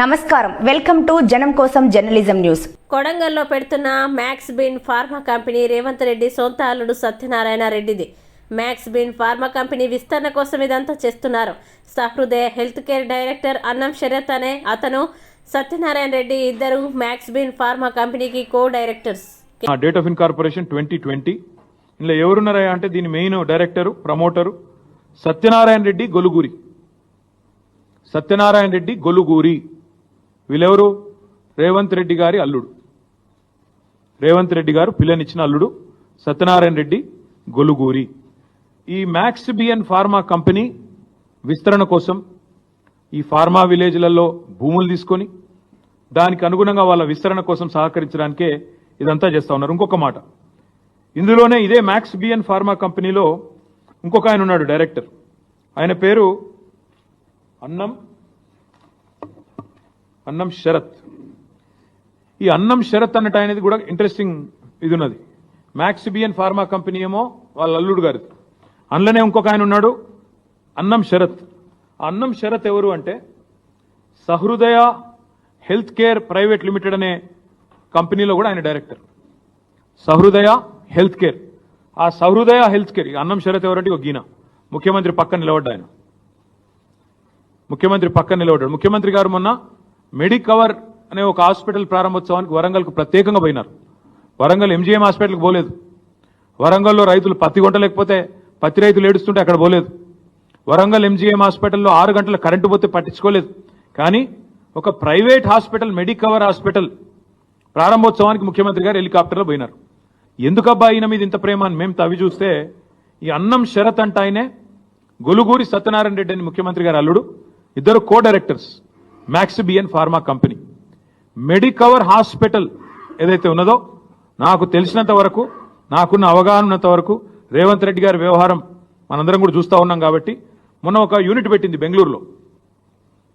నమస్కారం. Welcome to జనం కోసం జర్నలిజం న్యూస్. కొడంగల్లో పెడుతున్న Max Bin pharma company Revanth Reddy సొంత అల్లుడు సత్యనారాయణ రెడ్డిది. మ్యాక్స్ బిన్ ఫార్మా కంపెనీ విస్తరణ కోసం ఇదంతా చేస్తున్నారు. సహృదయ హెల్త్ కేర్ డైరెక్టర్ అన్నం శరత్ అనే అతను సత్యనారాయణ రెడ్డి ఇద్దరు మ్యాక్స్ బిన్ ఫార్మా కంపెనీకి co directors date of incorporation twenty twenty ఇందులో ఎవరున్నారా అంటే దీని main director promoter Satyanarayana Reddy Goluguri. Satyanarayana Reddy Goluguri. వీళ్ళెవరు? రేవంత్ రెడ్డి గారి అల్లుడు. రేవంత్ రెడ్డి గారు పిల్లనిచ్చిన అల్లుడు సత్యనారాయణ రెడ్డి గొలుగూరి. ఈ మ్యాక్స్ బిఎన్ ఫార్మా కంపెనీ విస్తరణ కోసం ఈ ఫార్మా విలేజ్లలో భూములు తీసుకొని దానికి అనుగుణంగా వాళ్ళ విస్తరణ కోసం సహకరించడానికే ఇదంతా చేస్తా ఉన్నారు. ఇంకొక మాట. ఇందులోనే ఇదే మ్యాక్స్ బిఎన్ ఫార్మా కంపెనీలో ఇంకొక ఆయన ఉన్నాడు డైరెక్టర్. ఆయన పేరు అన్నం అన్నం శరత్. ఈ అన్నం శరత్ అన్నట్టు అనేది కూడా ఇంట్రెస్టింగ్ ఇది ఉన్నది మ్యాక్సిబియన్ ఫార్మా కంపెనీ ఏమో వాళ్ళ అల్లుడు గారిది. అందులోనే ఇంకొక ఆయన ఉన్నాడు అన్నం శరత్. ఆ అన్నం శరత్ ఎవరు అంటే Sahrudaya health care private limited అనే కంపెనీలో కూడా ఆయన డైరెక్టర్. సహృదయ హెల్త్ కేర్ ఆ సహృదయ హెల్త్ కేర్ ఈ అన్నం శరత్ ఎవరంటే ఒక గీన. ముఖ్యమంత్రి పక్కన నిలబడ్డా ఆయన ముఖ్యమంత్రి పక్కన నిలబడ్డాడు. ముఖ్యమంత్రి గారు మొన్న మెడికవర్ అనే ఒక హాస్పిటల్ ప్రారంభోత్సవానికి వరంగల్కు ప్రత్యేకంగా పోయినారు. వరంగల్ ఎంజీఎం హాస్పిటల్కి పోలేదు. వరంగల్లో రైతులు పత్తి గొంట లేకపోతే పత్తి రైతులు ఏడుస్తుంటే అక్కడ పోలేదు. వరంగల్ ఎంజీఎం హాస్పిటల్లో ఆరు గంటల కరెంటు పోతే పట్టించుకోలేదు. కానీ ఒక ప్రైవేట్ హాస్పిటల్ మెడికవర్ హాస్పిటల్ ప్రారంభోత్సవానికి ముఖ్యమంత్రి గారు హెలికాప్టర్లో పోయినారు. ఎందుకబ్బా ఈయన మీద ఇంత ప్రేమ అని మేము తవి చూస్తే ఈ అన్నం శరత్ అంట ఆయనే గొలుగూరి సత్యనారాయణ రెడ్డి అని ముఖ్యమంత్రి గారు అల్లుడు. ఇద్దరు co directors Max Bin pharma company Medicover hospital ఏదైతే ఉన్నదో నాకు తెలిసినంత వరకు నాకున్న అవగాహన ఉన్నంత వరకు రేవంత్ రెడ్డి గారి వ్యవహారం మనందరం కూడా చూస్తూ ఉన్నాం కాబట్టి మొన్న ఒక యూనిట్ పెట్టింది బెంగళూరులో.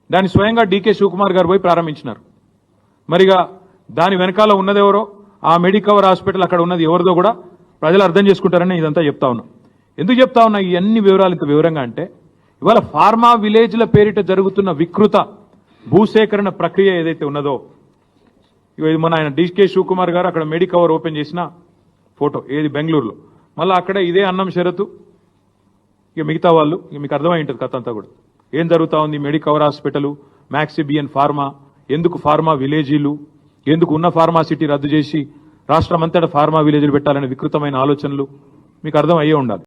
దాన్ని స్వయంగా డీకే శివకుమార్ గారు పోయి ప్రారంభించినారు. మరిగా దాని వెనకాల ఉన్నదెవరో ఆ మెడికవర్ హాస్పిటల్ అక్కడ ఉన్నది ఎవరిదో కూడా ప్రజలు అర్థం చేసుకుంటారని ఇదంతా చెప్తా ఉన్నాం. ఎందుకు చెప్తా ఉన్నా ఇవన్నీ వివరాలు ఇంత వివరంగా అంటే ఇవాళ ఫార్మా విలేజ్ల పేరిట జరుగుతున్న వికృత భూసేకరణ ప్రక్రియ ఏదైతే ఉన్నదో ఇది మన ఆయన డికే శివకుమార్ గారు అక్కడ మెడికవర్ ఓపెన్ చేసిన ఫోటో ఏది బెంగళూరులో. మళ్ళీ అక్కడ ఇదే అన్నం షరతు. ఇక మిగతా వాళ్ళు ఇక మీకు అర్థమై ఉంటుంది కథ అంతా కూడా. ఏం జరుగుతూ ఉంది Medicover hospital Max Bin pharma ఎందుకు ఫార్మా విలేజీలు ఎందుకు ఉన్న ఫార్మా సిటీ రద్దు చేసి రాష్ట్రమంతటా ఫార్మా విలేజ్లు పెట్టాలనే వికృతమైన ఆలోచనలు మీకు అర్థం అయ్యే ఉండాలి.